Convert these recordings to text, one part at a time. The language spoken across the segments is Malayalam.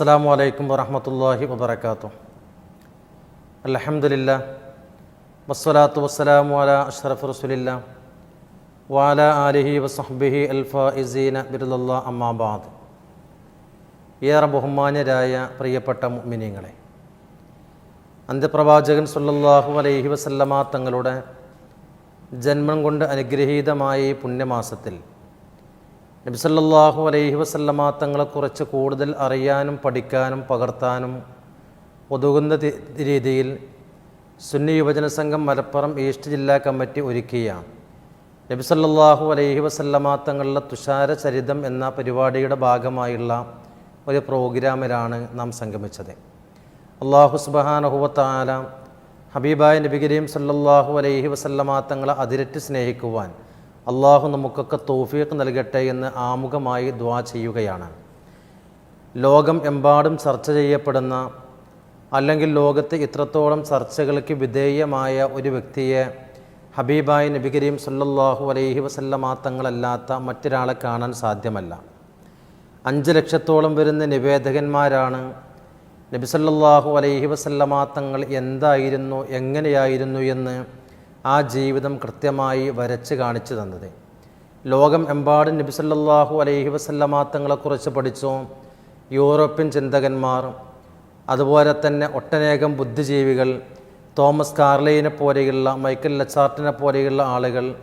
അസ്സാം വലൈക്കും വറഹമത്തല്ലാഹി വബർക്കാത്തു അലഹമുല്ല വസ്സലാത്തു വസ്സലാമു അല അഷ്റഫ് റസുലില്ല വാല ആലിഹി വസഹബിഹി അൽഫ ഇസീന ബിരുദല്ല അമ്മാബാദ് ഏറെ ബഹുമാന്യരായ പ്രിയപ്പെട്ട മുഅ്മിനീങ്ങളെ അന്ത്യപ്രവാചകൻ സുല്ലാഹു അലൈഹി വസല്ലമ തങ്ങളുടെ ജന്മം കൊണ്ട് അനുഗ്രഹീതമായ ഈ പുണ്യമാസത്തിൽ നബിസല്ലാഹു അലൈഹി വസല്ലമ തങ്ങളെക്കുറിച്ച് കൂടുതൽ അറിയാനും പഠിക്കാനും പകർത്താനും ഒതുകുന്ന രീതിയിൽ സുന്നി യുവജന സംഘം മലപ്പുറം ഈസ്റ്റ് ജില്ലാ കമ്മിറ്റി ഒരുക്കിയ നബിസല്ലാഹു അലൈഹി വസല്ലമ തങ്ങളുടെ തുഷാര ചരിതം എന്ന പരിപാടിയുടെ ഭാഗമായുള്ള ഒരു പ്രോഗ്രാമിലാണ് നാം സംഗമിച്ചത്. അള്ളാഹു സുബാനഹുബത്താല ഹബീബായ നബി കരീം സല്ലല്ലാഹു അലൈഹി വസല്ലമ തങ്ങളെ അതിരറ്റ് സ്നേഹിക്കുവാൻ അള്ളാഹു നമുക്കൊക്കെ തൗഫീഖ് നൽകട്ടെ എന്ന് ആമുഖമായി ദ്വാ ചെയ്യുകയാണ്. ലോകം എമ്പാടും ചർച്ച ചെയ്യപ്പെടുന്ന അല്ലെങ്കിൽ ലോകത്ത് ഇത്രത്തോളം ചർച്ചകൾക്ക് വിധേയമായ ഒരു വ്യക്തിയെ ഹബീബായ നബി കരീം സല്ലാഹു അലൈഹി വസല്ലമ തങ്ങളല്ലാത്ത മറ്റൊരാളെ കാണാൻ സാധ്യമല്ല. അഞ്ച് ലക്ഷത്തോളം വരുന്ന നിവേദകന്മാരാണ് നബി സല്ലല്ലാഹു അലൈഹി വസല്ലമ തങ്ങൾ എന്തായിരുന്നു എങ്ങനെയായിരുന്നു എന്ന് ആ ജീവിതം കൃത്യമായി വരച്ച് കാണിച്ചു തന്നത്. ലോകം എമ്പാടും നബി സല്ലല്ലാഹു അലൈഹി വസല്ലമ തങ്ങളെക്കുറിച്ച് പഠിച്ചു യൂറോപ്യൻ ചിന്തകന്മാർ അതുപോലെ തന്നെ ഒട്ടനേകം ബുദ്ധിജീവികൾ തോമസ് കാർലൈനെ പോലെയുള്ള മൈക്കൽ ലച്ചാർട്ടിനെ പോലെയുള്ള ആളുകൾ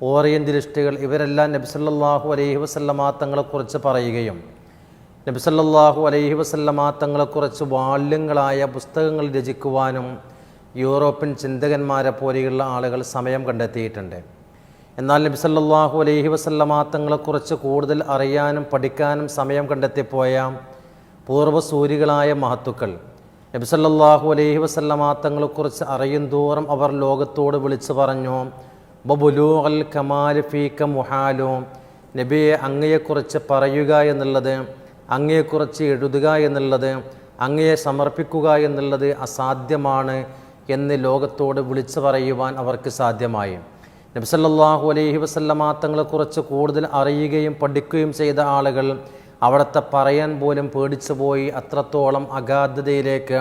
ഓറിയന്റലിസ്റ്റുകൾ ഇവരെല്ലാം നബിസല്ലാഹു അലൈഹി വസല്ലമ തങ്ങളെക്കുറിച്ച് പറയുകയും നബിസല്ലാഹു അലൈഹി വസല്ലമ തങ്ങളെക്കുറിച്ച് വാള്യങ്ങളായ പുസ്തകങ്ങൾ രചിക്കുവാനും യൂറോപ്യൻ ചിന്തകന്മാരെ പോലെയുള്ള ആളുകൾ സമയം കണ്ടെത്തിയിട്ടുണ്ട്. എന്നാൽ നബിസല്ലാഹു അലൈഹി വസല്ലമ തങ്ങളെക്കുറിച്ച് കൂടുതൽ അറിയാനും പഠിക്കാനും സമയം കണ്ടെത്തിപ്പോയ പൂർവസൂരികളായ മഹത്തുക്കൾ. നബിസല്ലാഹു അലൈഹി വസല്ലമ തങ്ങളെക്കുറിച്ച് അറിയും തോറും അവർ ലോകത്തോട് വിളിച്ചു പറഞ്ഞു ബബുലൂഅൽ കമാൽ ഫീക്ക മുഹാലു. നബിയെ അങ്ങയെക്കുറിച്ച് പറയുക എന്നുള്ളത് അങ്ങയെക്കുറിച്ച് എഴുതുക എന്നുള്ളത് അങ്ങയെ സമർപ്പിക്കുക എന്നുള്ളത് അസാധ്യമാണ്. എന്ന് ലോകത്തോട് വിളിച്ചു പറയുവാൻ അവർക്ക് സാധ്യമായി. നബ്സല്ലാഹു അലൈഹി വസല്ലമ തങ്ങളെക്കുറിച്ച് കൂടുതൽ അറിയുകയും പഠിക്കുകയും ചെയ്ത ആളുകൾ അവിടുത്തെ പറയാൻ പോലും പേടിച്ചു പോയി അത്രത്തോളം അഗാധതയിലേക്ക്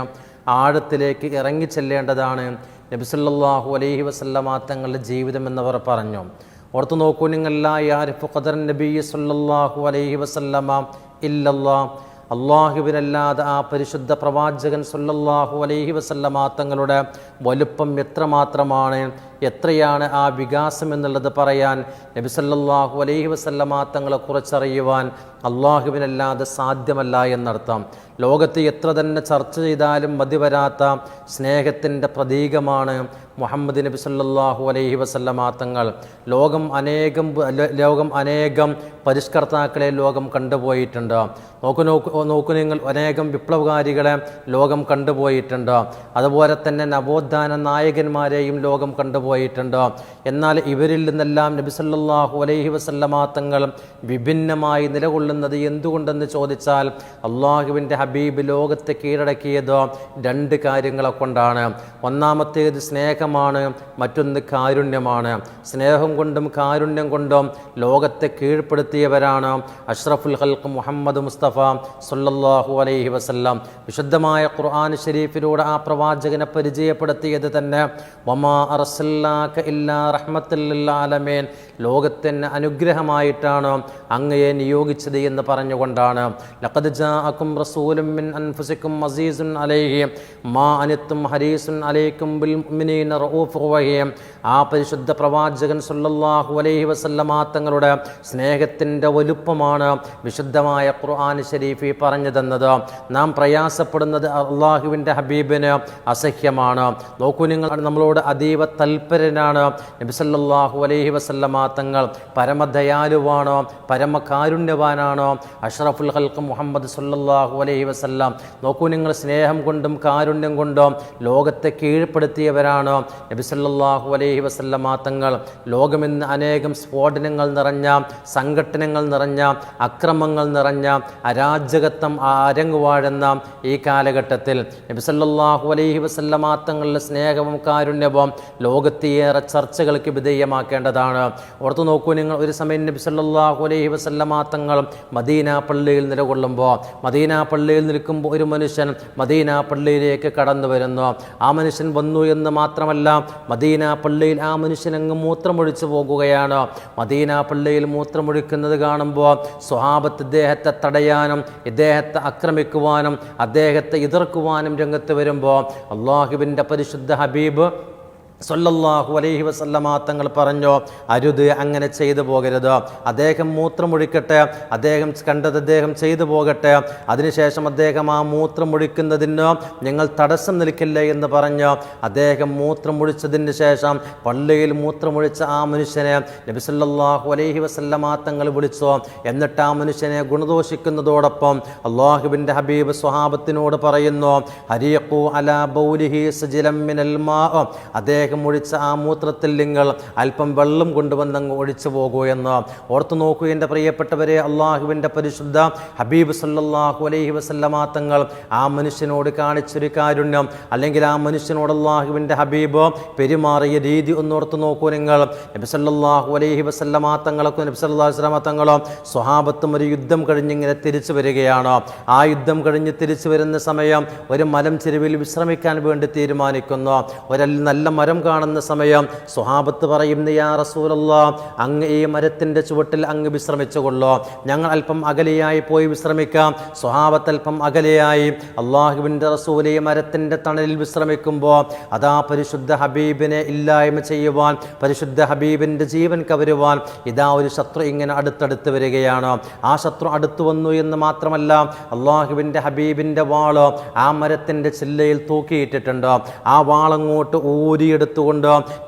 ആഴത്തിലേക്ക് ഇറങ്ങിച്ചെല്ലേണ്ടതാണ് നബിസല്ലാഹു അലൈഹി വസല്ലമ തങ്ങളുടെ ജീവിതം എന്നവർ പറഞ്ഞു. ഓർത്തു നോക്കൂ നിങ്ങളല്ല ആരിഫ് ഖദർ നബി സല്ലല്ലാഹു അലൈഹി വസല്ലമ ഇല്ലല്ലാ അള്ളാഹുവിനല്ലാതെ ആ പരിശുദ്ധ പ്രവാചകൻ സല്ലല്ലാഹു അലൈഹി വസല്ലമ തങ്ങളുടെ വലുപ്പം എത്രമാത്രമാണ്? എത്രയാണ് ആ വികാസം എന്നുള്ളത് പറയാൻ നബി സല്ലല്ലാഹു അലൈഹി വസല്ലമ തങ്ങളെ കുറിച്ചറിയുവാൻ അള്ളാഹുവിനല്ലാതെ സാധ്യമല്ല എന്നർത്ഥം. ലോകത്ത് എത്ര തന്നെ ചർച്ച ചെയ്താലും മതി വരാത്ത സ്നേഹത്തിന്റെ പ്രതീകമാണ് മുഹമ്മദ് നബി സല്ലാഹു അലൈഹി വസല്ലമ തങ്ങൾ. ലോകം അനേകം ലോകം അനേകം പരിഷ്കർത്താക്കളെ ലോകം കണ്ടുപോയിട്ടുണ്ട്. നോക്കു നോക്കു നോക്കു നിങ്ങൾ അനേകം വിപ്ലവകാരികളെ ലോകം കണ്ടുപോയിട്ടുണ്ട്. അതുപോലെ തന്നെ നവോത്ഥാന നായകന്മാരെയും ലോകം കണ്ടുപോയിട്ടുണ്ട് എന്നാൽ ഇവരിൽ നിന്നെല്ലാം നബിസല്ലാഹു അലൈഹി വസല്ലമ തങ്ങൾ വിഭിന്നമായി നിലകൊള്ളുന്നത് എന്തുകൊണ്ടെന്ന് ചോദിച്ചാൽ അള്ളാഹുവിന്റെ ഹബീബ് ലോകത്തെ കീഴടക്കിയത് രണ്ട് കാര്യങ്ങളെ കൊണ്ടാണ്. ഒന്നാമത്തേത് സ്നേഹമാണ് മറ്റൊന്ന് കാരുണ്യമാണ്. സ്നേഹം കൊണ്ടും കാരുണ്യം കൊണ്ടും ലോകത്തെ കീഴ്പ്പെടുത്തിയവരാണ് അഷ്റഫുൽ ഹൽക്ക് മുഹമ്മദ് മുസ്തഫ സല്ലല്ലാഹു അലൈഹി വസല്ലം. വിശുദ്ധമായ ഖുർആൻ ഷെരീഫിലൂടെ ആ പ്രവാചകനെ പരിചയപ്പെടുത്തിയത് തന്നെ വമാ അർസല്ലാക ഇല്ലാ റഹ്മത്തുൽ ആലമീൻ ലോകത്തിന് അനുഗ്രഹമായിട്ടാണ് അങ്ങയെ നിയോഗിച്ചത് എന്ന് പറഞ്ഞുകൊണ്ടാണ്. മിൻ അൻഫുസിക്കും അലൈഹി മാ അനിത്തും അലൈക്കും ബിൽ മുഅ്മിനീന ആ പരിശുദ്ധ പ്രവാചകൻ സല്ലല്ലാഹു അലൈഹി വസല്ലമ തങ്ങളുടെ സ്നേഹത്തിന്റെ വലുപ്പമാണ് വിശുദ്ധമായ ഖുർആൻ ഷരീഫി പറഞ്ഞു തന്നത്. നാം പ്രയാസപ്പെടുന്നത് അള്ളാഹുവിന്റെ ഹബീബിന് അസഹ്യമാണ്. നോക്കൂ നിങ്ങൾ നമ്മളോട് അതീവ തൽപരനാണ് നബിസല്ലാഹു അലൈഹി വസല്ലമ തങ്ങൾ പരമദയാലുവാണോ പരമകാരുണ്യവാനാണോ. അഷ്റഫുൽ ഹൽക്ക് മുഹമ്മദ് സല്ലാഹു അലൈഹി വസല്ലം. നോക്കൂ നിങ്ങൾ സ്നേഹം കൊണ്ടും കാരുണ്യം കൊണ്ടും ലോകത്തെ കീഴ്പ്പെടുത്തിയവരാണ് നബിസല്ലാഹു അലൈഹി വസല്ലമ തങ്ങൾ. ലോകമെന്ന് അനേകം സ്ഫോടനങ്ങൾ നിറഞ്ഞ സംഘടനങ്ങൾ നിറഞ്ഞ അക്രമങ്ങൾ നിറഞ്ഞ അരാജകത്വം അരങ്ങുവാഴുന്ന ഈ കാലഘട്ടത്തിൽ നബിസല്ലാഹു അലൈഹി വസല്ലമാ തങ്ങളുടെ സ്നേഹവും കാരുണ്യവും ലോകത്ത് ഒത്തിയേറെ ചർച്ചകൾക്ക് വിധേയമാക്കേണ്ടതാണ്. ഓർത്തു നോക്കൂ നിങ്ങൾ ഒരു സമയം നബി സല്ലല്ലാഹു അലൈഹി വസല്ലമ തങ്ങൾ മദീന പള്ളിയിൽ നിലകൊള്ളുമ്പോൾ മദീന പള്ളിയിൽ നിൽക്കുമ്പോൾ ഒരു മനുഷ്യൻ മദീന പള്ളിയിലേക്ക് കടന്നു വരുന്നു. ആ മനുഷ്യൻ വന്നു എന്ന് മാത്രമല്ല മദീന പള്ളിയിൽ ആ മനുഷ്യൻ അങ്ങ് മൂത്രമൊഴിച്ചു പോകുകയാണ്. മദീന പള്ളിയിൽ മൂത്രമൊഴിക്കുന്നത് കാണുമ്പോൾ സ്വഹാബത്ത് ഇദ്ദേഹത്തെ തടയാനും ഇദ്ദേഹത്തെ ആക്രമിക്കുവാനും അദ്ദേഹത്തെ എതിർക്കുവാനും രംഗത്ത് വരുമ്പോൾ അള്ളാഹുവിന്റെ പരിശുദ്ധ ഹബീബ് സല്ലല്ലാഹു അലൈഹി വസല്ലമ തങ്ങൾ പറഞ്ഞു അരുത് അങ്ങനെ ചെയ്തു പോകരുത്. അദ്ദേഹം മൂത്രമൊഴിക്കട്ടെ അദ്ദേഹം കണ്ടത് അദ്ദേഹം ചെയ്തു പോകട്ടെ. അതിനുശേഷം അദ്ദേഹം ആ മൂത്രമൊഴിക്കുന്നതിന് ഞങ്ങൾ തടസ്സം നിൽക്കില്ല എന്ന് പറഞ്ഞു അദ്ദേഹം മൂത്രമൊഴിച്ചതിന് ശേഷം പള്ളിയിൽ മൂത്രമൊഴിച്ച ആ മനുഷ്യനെ നബിസല്ലാഹു അലൈഹി വസല്ലമ തങ്ങൾ വിളിച്ചു. എന്നിട്ട് ആ മനുഷ്യനെ ഗുണദോഷിക്കുന്നതോടൊപ്പം അള്ളാഹുവിന്റെ ഹബീബ് സ്വഹാബത്തിനോട് പറയുന്നു ഹരിയഖു അലാ ബൗലിഹി സജിലം മിനൽ അദ്ദേഹം ഒഴിച്ച ആ മൂത്രത്തിൽ നിങ്ങൾ അല്പം വെള്ളം കൊണ്ടുവന്നങ്ങ് ഒഴിച്ചു പോകൂ എന്ന് ഓർത്തു നോക്കൂ. എന്റെ പ്രിയപ്പെട്ടവരെ അള്ളാഹുവിന്റെ പരിശുദ്ധ ഹബീബ് സല്ലാഹു അലൈഹി വസല്ലമ തങ്ങൾ ആ മനുഷ്യനോട് കാണിച്ചൊരു കാരുണ്യം. അല്ലെങ്കിൽ ആ മനുഷ്യനോട് അള്ളാഹുവിന്റെ ഹബീബ് പെരുമാറിയ രീതി ഒന്ന് ഓർത്തു നോക്കൂ നിങ്ങൾ. നബി സല്ലല്ലാഹു അലൈഹി വസല്ലമ തങ്ങളൊക്കെ നബി സല്ലല്ലാഹു അലൈഹി വസല്ലമ തങ്ങളും സ്വഹാബത്തും ഒരു യുദ്ധം കഴിഞ്ഞിങ്ങനെ തിരിച്ചു വരികയാണ്. ആ യുദ്ധം കഴിഞ്ഞ് തിരിച്ചു വരുന്ന സമയം ഒരു മലം ചെരുവിൽ വിശ്രമിക്കാൻ വേണ്ടി തീരുമാനിക്കുന്നു. ഒരു നല്ല മരം കാണുന്ന സമയം സ്വഹാബത്ത് പറയുന്നു യാ റസൂലല്ലോ അങ്ങ് ഈ മരത്തിന്റെ ചുവട്ടിൽ അങ്ങ് വിശ്രമിച്ചുകൊള്ളോ. ഞങ്ങൾ അല്പം അകലെയായി പോയി വിശ്രമിക്കാം. സ്വഹാബത്ത് അല്പം അകലെയായി അള്ളാഹുവിന്റെ റസൂല ഈ മരത്തിന്റെ തണലിൽ വിശ്രമിക്കുമ്പോൾ അതാ പരിശുദ്ധ ഹബീബിനെ ഇല്ലായ്മ ചെയ്യുവാൻ പരിശുദ്ധ ഹബീബിന്റെ ജീവൻ കവരുവാൻ ഇതാ ഒരു ശത്രു ഇങ്ങനെ അടുത്തടുത്ത് വരികയാണ്. ആ ശത്രു അടുത്തു വന്നു എന്ന് മാത്രമല്ല അള്ളാഹുവിന്റെ ഹബീബിന്റെ വാൾ ആ മരത്തിന്റെ ചില്ലയിൽ തൂക്കിയിട്ടിട്ടുണ്ട്. ആ വാളങ്ങോട്ട് ഊരിയെടുത്തുകൊണ്ട്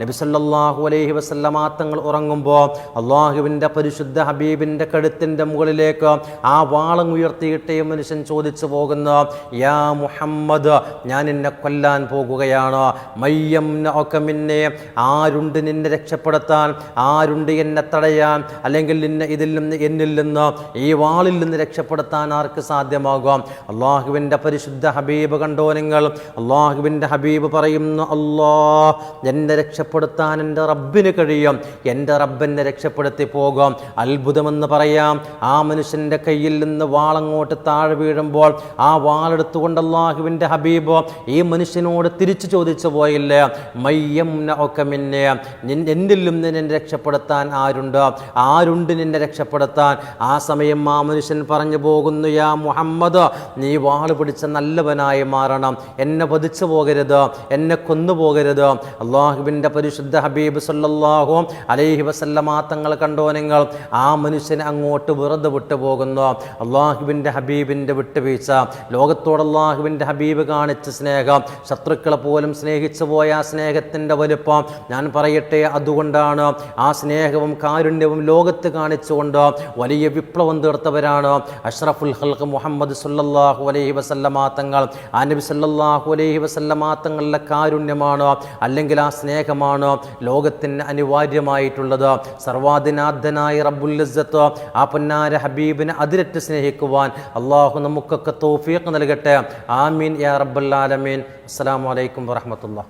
നബി സല്ലല്ലാഹു അലൈഹി വസല്ലമ തങ്ങൾ ഉറങ്ങുമ്പോൾ അള്ളാഹുവിന്റെ പരിശുദ്ധ ഹബീബിന്റെ കഴുത്തിന്റെ മുകളിലേക്ക് ആ വാളം ഉയർത്തിയിട്ടേ മനുഷ്യൻ ചോദിച്ചു പോകുന്ന യാ മുഹമ്മദ് ഞാൻ എന്നെ കൊല്ലാൻ പോകുകയാണ്. മയ്യം മിന്നെ. ആരുണ്ട് നിന്നെ രക്ഷപ്പെടുത്താൻ? ആരുണ്ട് എന്നെ തടയാൻ? അല്ലെങ്കിൽ നിന്നെ ഇതിൽ നിന്ന് എന്നിൽ നിന്ന് ഈ വാളിൽ നിന്ന് രക്ഷപ്പെടുത്താൻ ആർക്ക് സാധ്യമാകും? അള്ളാഹുവിന്റെ പരിശുദ്ധ ഹബീബ് കണ്ടോ നിങ്ങൾ? അള്ളാഹുവിന്റെ ഹബീബ് പറയുന്നു അല്ലാ എന്നെ രക്ഷപ്പെടുത്താൻ എന്റെ റബ്ബിന് കഴിയും. എന്റെ റബ്ബെന്നെ രക്ഷപ്പെടുത്തി പോകും. അത്ഭുതമെന്ന് പറയാം. ആ മനുഷ്യന്റെ കയ്യിൽ നിന്ന് വാളങ്ങോട്ട് താഴെ വീഴുമ്പോൾ ആ വാളെടുത്തുകൊണ്ട് അള്ളാഹുവിന്റെ ഹബീബ് ഈ മനുഷ്യനോട് തിരിച്ചു ചോദിച്ചു പോയില്ലേ? മയ്യം ഒക്കെ മിന്നെ. എന്നിൽ നിന്ന് രക്ഷപ്പെടുത്താൻ ആരുണ്ട്? ആരുണ്ട് നിന്നെ രക്ഷപ്പെടുത്താൻ? ആ സമയം ആ മനുഷ്യൻ പറഞ്ഞു പോകുന്നു യാ മുഹമ്മദ് നീ വാൾ പിടിച്ച നല്ലവനായി മാറണം. എന്നെ വധിച്ചു പോകരുത്. എന്നെ കൊന്നു പോകരുത് അള്ളാഹുവിന്റെ പരിശുദ്ധ ഹബീബ് സല്ലാഹു അലൈഹി വസല്ലമ തങ്ങൾ കണ്ടോ നിങ്ങൾ? ആ മനുഷ്യനെ അങ്ങോട്ട് വെറുതെ വിട്ടു പോകുന്നു. അള്ളാഹുവിന്റെ ഹബീബിന്റെ വിട്ടുവീഴ്ച ലോകത്തോട് അള്ളാഹുവിന്റെ ഹബീബ് കാണിച്ച സ്നേഹം ശത്രുക്കളെ പോലും സ്നേഹിച്ചു പോയ ആ സ്നേഹത്തിന്റെ വലുപ്പം ഞാൻ പറയട്ടെ അതുകൊണ്ടാണ് ആ സ്നേഹവും കാരുണ്യവും ലോകത്ത് കാണിച്ചുകൊണ്ട് വലിയ വിപ്ലവം തീർത്തവരാണ് അഷ്റഫുൽ ഹൽഖ് മുഹമ്മദ് സല്ലല്ലാഹു അലൈഹി വസല്ലമ തങ്ങൾ. ആ നബി സല്ലാഹു അലൈഹി വസല്ലമ തങ്ങളുടെ കാരുണ്യമാണ്. അല്ലെങ്കിൽ ആ സ്നേഹമാണ് ലോകത്തിന് അനിവാര്യമായിട്ടുള്ളത്? സർവാദിനാഥനായ റബ്ബുൽ ഇസ്സത്ത് ആ പൊന്നാര ഹബീബിനെ അതിരറ്റ് സ്നേഹിക്കുവാൻ അള്ളാഹു നമുക്കൊക്കെ തോഫിയൊക്കെ നൽകട്ടെ. ആമീൻ യാ റബ്ബൽ ആലമീൻ. അസ്സലാമു അലൈക്കും വറഹ്മത്തുള്ളാഹി.